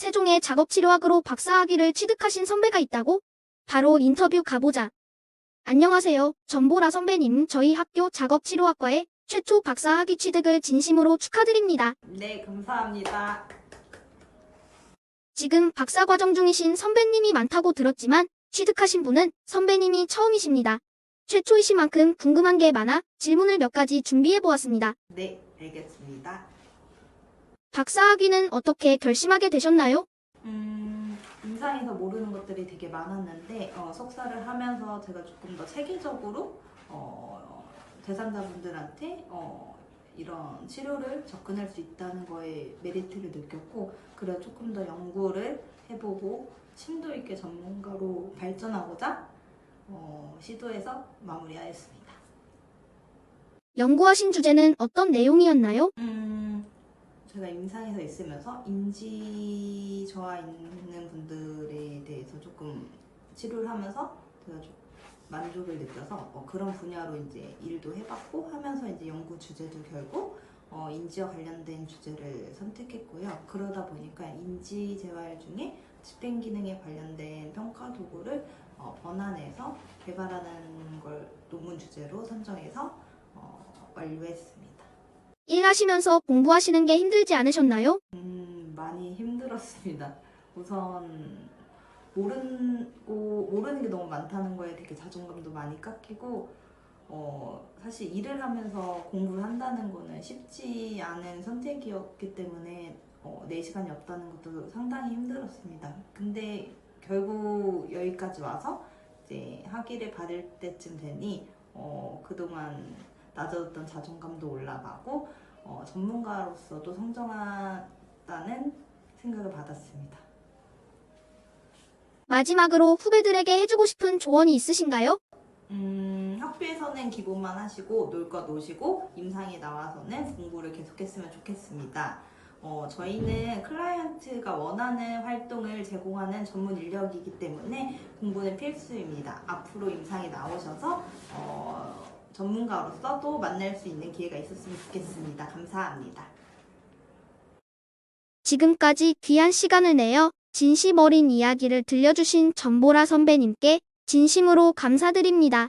세종의 작업치료학으로 박사학위를 취득하신 선배가 있다고? 바로 인터뷰 가보자. 안녕하세요. 전보라 선배님. 저희 학교 작업치료학과에 최초 박사학위 취득을 진심으로 축하드립니다. 네, 감사합니다. 지금 박사과정 중이신 선배님이 많다고 들었지만 취득하신 분은 선배님이 처음이십니다. 최초이신 만큼 궁금한 게 많아 질문을 몇 가지 준비해 보았습니다. 네, 알겠습니다. 박사학위는 어떻게 결심하게 되셨나요? 음, 임상에서 모르는 것들이 되게 많았는데 어, 석사를 하면서 제가 조금 더 체계적으로 어, 대상자분들한테 어, 이런 치료를 접근할 수 있다는 거에 메리트를 느꼈고 그래 조금 더 연구를 해보고 심도 있게 전문가로 발전하고자 어, 시도해서 마무리하였습니다. 연구하신 주제는 어떤 내용이었나요? 음, 제가 임상에서 있으면서 인지 저하 있는 분들에 대해서 조금 치료를 하면서 제가 좀 만족을 느껴서 어, 그런 분야로 이제 일도 해봤고 하면서 이제 연구 주제도 결국 어, 인지와 관련된 주제를 선택했고요. 그러다 보니까 인지 재활 중에 집행 기능에 관련된 평가 도구를 어, 번안해서 개발하는 걸 논문 주제로 선정해서 어, 완료했습니다. 일하시면서 공부하시는 게 힘들지 않으셨나요? 음, 많이 힘들었습니다. 우선 모르고 모르는 게 너무 많다는 거에 되게 자존감도 많이 깎이고 어, 사실 일을 하면서 공부를 한다는 거는 쉽지 않은 선택이었기 때문에 어, 4시간이 없다는 것도 상당히 힘들었습니다. 근데 결국 여기까지 와서 이제 학위를 받을 때쯤 되니 어, 그동안 낮아졌던 자존감도 올라가고 어, 전문가로서도 성장했다는 생각을 받았습니다. 마지막으로 후배들에게 해주고 싶은 조언이 있으신가요? 음, 학교에서는 기본만 하시고 놀 것 노시고 임상에 나와서는 공부를 계속했으면 좋겠습니다. 어, 저희는 클라이언트가 원하는 활동을 제공하는 전문 인력이기 때문에 공부는 필수입니다. 앞으로 임상에 나오셔서 어, 전문가로서 또 만날 수 있는 기회가 있었으면 좋겠습니다. 감사합니다. 지금까지 귀한 시간을 내어 진심 어린 이야기를 들려주신 전보라 선배님께 진심으로 감사드립니다.